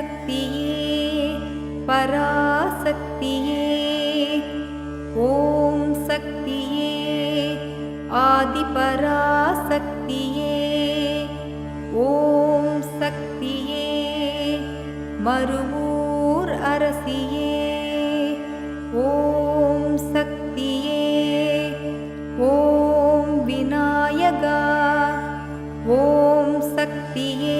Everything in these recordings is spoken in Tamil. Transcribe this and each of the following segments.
शक्तिये पराशक्तिये ॐ शक्तिये आदिपराशक्तिये ॐ शक्ति मरु ॐ शक्तिये ॐ विनायगा ॐ शक्तिये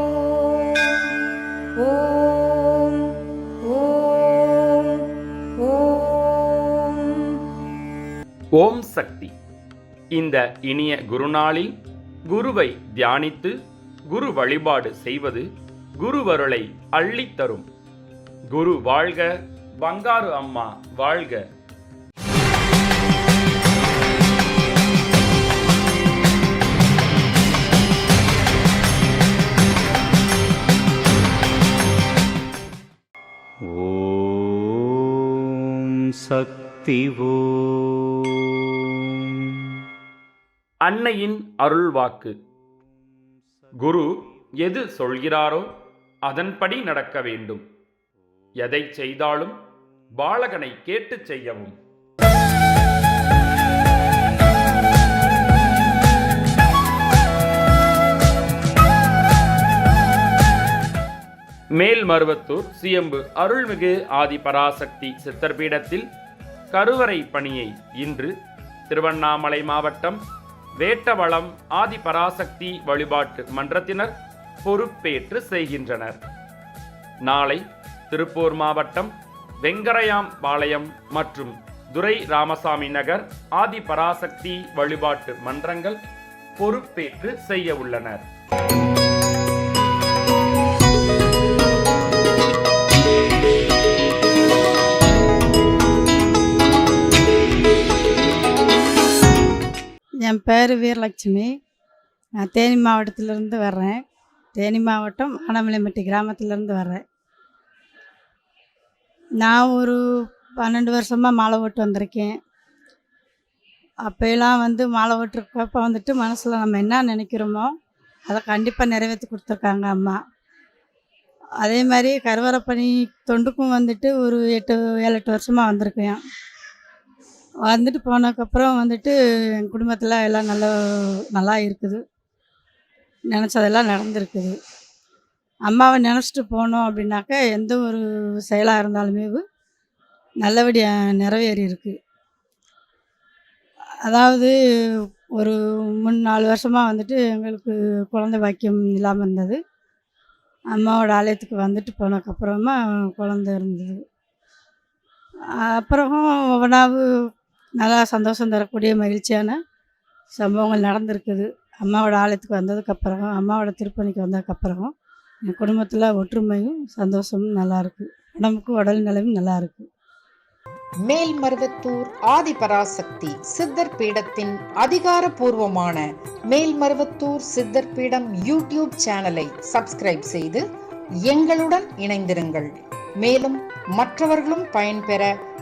ஓம் சக்தி. இந்த இனிய குருநாளில் குருவை தியானித்து குரு வழிபாடு செய்வது குருவருளை அள்ளித்தரும் குரு வாழ்க பங்காரு அம்மா வாழ்க. ஓம் சக்தி ஓ அன்னையின் அருள்வாக்கு. குரு எது சொல்கிறாரோ அதன்படி நடக்க வேண்டும். எதை செய்தாலும் பாலகனை கேட்டுச் செய்யவும். மேல்மருவத்தூர் சியம்பு அருள்மிகு ஆதிபராசக்தி சித்தர்பீடத்தில் கருவறை பணியை இன்று திருவண்ணாமலை மாவட்டம் வேட்டவளம் ஆதி பராசக்தி வழிபாட்டு மன்றத்தினர் பொறுப்பேற்று செய்கின்றனர். நாளை திருப்பூர் மாவட்டம் வெங்கரையாம் பாளையம் மற்றும் துரை ராமசாமி நகர் ஆதி பராசக்தி வழிபாட்டு மன்றங்கள் பொறுப்பேற்று செய்ய உள்ளனர். என் பேர் வீரலட்சுமி. நான் தேனி மாவட்டத்திலேருந்து வர்றேன். தேனி மாவட்டம் ஆனமலைமட்டி கிராமத்திலேருந்து வர்றேன். நான் ஒரு பன்னெண்டு வருஷமாக மாலை ஓட்டு வந்திருக்கேன். அப்போயெல்லாம் வந்து மாலை ஓட்டுறப்ப வந்துட்டு மனசில் நம்ம என்ன நினைக்கிறோமோ அதை கண்டிப்பாக நிறைவேற்றி கொடுத்துருக்காங்க அம்மா. அதே மாதிரி கருவறை பணி தொண்டுக்கும் வந்துட்டு ஒரு எட்டு ஏழு எட்டு வருஷமாக வந்திருக்கேன். வந்துட்டு போனதுக்கப்புறம் வந்துட்டு என் குடும்பத்தில் எல்லாம் நல்லா நல்லா இருக்குது. நினச்சதெல்லாம் நடந்திருக்குது. அம்மாவை நினச்சிட்டு போனோம் அப்படின்னாக்கா எந்த ஒரு செயலாக இருந்தாலுமே நல்லபடியாக நிறைவேறி இருக்குது அதாவது ஒரு மூணு நாலு வருஷமாக வந்துட்டு எங்களுக்கு குழந்தை பாக்கியம் இல்லாமல் இருந்தது. அம்மாவோட ஆலயத்துக்கு வந்துட்டு போனதுக்கப்புறமா குழந்தை இருந்தது. அப்புறம் ஒவ்வொன்றாவது நல்லா சந்தோஷம் தரக்கூடிய மகிழ்ச்சியான சம்பவங்கள் நடந்திருக்குது. அம்மாவோட ஆலயத்துக்கு வந்ததுக்கப்புறம் அம்மாவோட திருப்பணிக்கு வந்ததுக்கப்புறம் என் குடும்பத்தில் ஒற்றுமையும் சந்தோஷமும் நல்லாயிருக்கு உடம்புக்கும் உடம்புக்கு உடல் நிலையும் நல்லாயிருக்கு மேல்மருவத்தூர் ஆதிபராசக்தி சித்தர் பீடத்தின் அதிகாரப்பூர்வமான மேல்மருவத்தூர் சித்தர் பீடம் யூடியூப் சேனலை சப்ஸ்கிரைப் செய்து எங்களுடன் இணைந்திருங்கள். மேலும் மற்றவர்களும் பயன்பெற